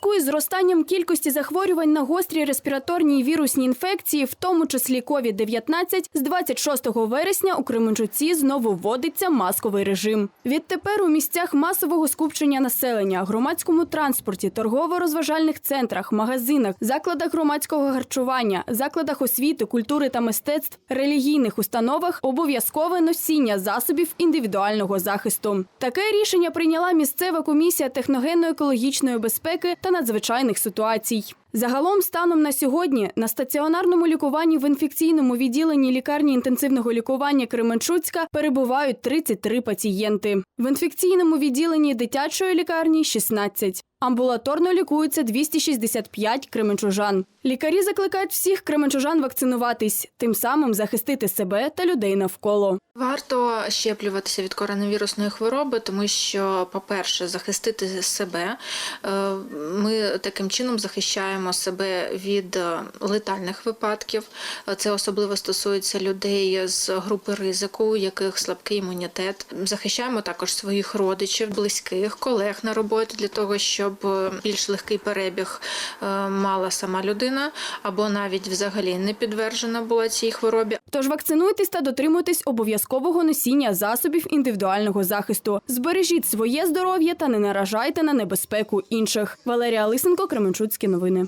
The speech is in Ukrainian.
зв'язку із зростанням кількості захворювань на гострі респіраторні і вірусні інфекції, в тому числі COVID-19, з 26 вересня у Кременчуці знову вводиться масковий режим. Відтепер у місцях масового скупчення населення, громадському транспорті, торгово-розважальних центрах, магазинах, закладах громадського харчування, закладах освіти, культури та мистецтв, релігійних установах обов'язкове носіння засобів індивідуального захисту. Таке рішення прийняла місцева комісія техногенно-екологічної безпеки та надзвичайних ситуацій. Загалом, станом на сьогодні, на стаціонарному лікуванні в інфекційному відділенні лікарні інтенсивного лікування Кременчуцька перебувають 33 пацієнти. В інфекційному відділенні дитячої лікарні 16. Амбулаторно лікуються 265 кременчужан. Лікарі закликають всіх кременчужан вакцинуватись, тим самим захистити себе та людей навколо. Варто щеплюватися від коронавірусної хвороби, тому що, по-перше, захистити себе. Е, Ми таким чином захищаємо себе від е, летальних випадків. Це особливо стосується людей з групи ризику, у яких слабкий імунітет. Захищаємо також своїх родичів, близьких, колег на роботі для того, щоб е, більш легкий перебіг мала сама людина, або навіть взагалі не підтверджена була цій хворобі. Тож вакцинуйтесь та дотримуйтесь обов'язкового носіння засобів індивідуального захисту. Збережіть своє здоров'я та не наражайте на небезпеку інших. Валерія Лисенко, Кременчуцькі новини.